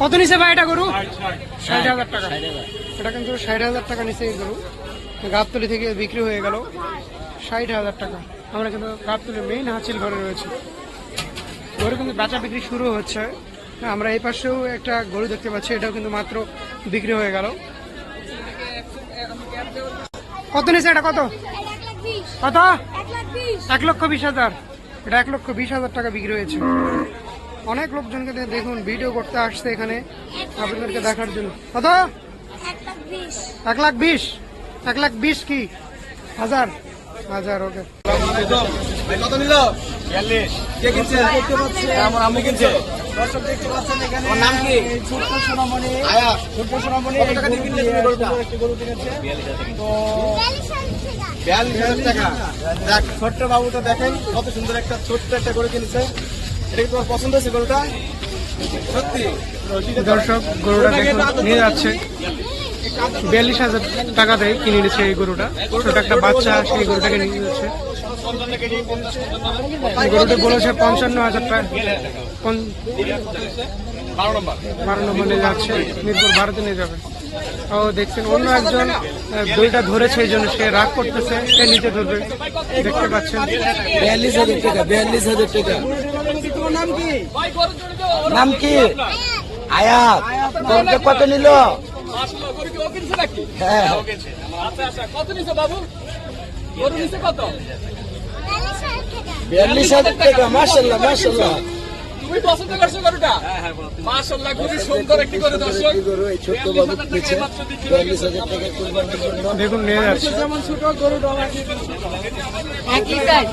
কত নিচে ভাই এটা গরু? ষাট হাজার টাকা। এটা কিন্তু ষাট হাজার টাকা নিচে গরু। গাবতলি থেকে বিক্রি হয়ে গেল ষাট হাজার টাকা। আমরা কিন্তু গাবতলির মেইন হাঁচিল ঘরে রয়েছে। গরু কিন্তু বেচা বিক্রি শুরু হচ্ছে। আমরা এই পাশেও একটা গরু দেখতে পাচ্ছি এটাও কিন্তু মাত্র বিক্রি হয়ে গেল। কত নিচে এটা কত? কত? এক লক্ষ বিশ হাজার। এটা এক লক্ষ বিশ হাজার টাকা বিক্রি হয়েছে। অনেক লোকজনকে দেখুন ভিডিও করতে আসছে এখানে আপনাদেরকে দেখার জন্য। কত এক লাখ বিশ। এক লাখ বিশ কি? হাজার। হাজার ওকে কত নিল বিয়াল্লিশ। কে কিনছে? আমার কিনছে। দর্শক দেখতে পাচ্ছেন এখানে। ওর নাম কি? ছোট্ট সোনামণি। আয়া। ছোট্ট সোনামণি কত টাকা দিয়ে কিনলে তুমি গরুটা? একটি গরু কিনেছে। তো টাকা। দেখ ছোট্ট দেখেন কত সুন্দর একটা ছোট্ট একটা গরু কিনেছে। এটা কি তোমার পছন্দ হয়েছে গরুটা? সত্যি। দর্শক গরুটা নিয়ে যাচ্ছে। বিয়াল্লিশ হাজার টাকা দিয়ে কিনে নিচ্ছে এই গরুটা। ছোট একটা বাচ্চা সেই গরুটাকে নিয়ে যাচ্ছে। গরুটা বলেছে পঞ্চান্ন হাজার টাকা। বারো নম্বর। নিয়ে যাচ্ছে। মিরপুর ভারতে নিয়ে যাবে। ও দেখছেন অন্য একজন দইটা ধরেছে এই জন্য সে রাগ করতেছে। সে নিচে ধরবে। দেখতে পাচ্ছেন। বিয়াল্লিশ হাজার টাকা বিয়াল্লিশ হাজার টাকা। তোমার নাম কি? নাম কি? আয়াত। কত নিল? হ্যাঁ। বিয়াল্লিশ হাজার টাকা মার্শাল্লাহ মার্শাল্লাহ তুমি পছন্দ করছ গরুটা? মাশাআল্লাহ খুবই সুন্দর একটি গরু দর্শক। গরু এই ছোট্ট বাবু কিনেছে। বিয়াল্লিশ টাকা কুরবানির জন্য দেখুন নিয়ে যাচ্ছে। যেমন ছোট গরু একই। সাইজ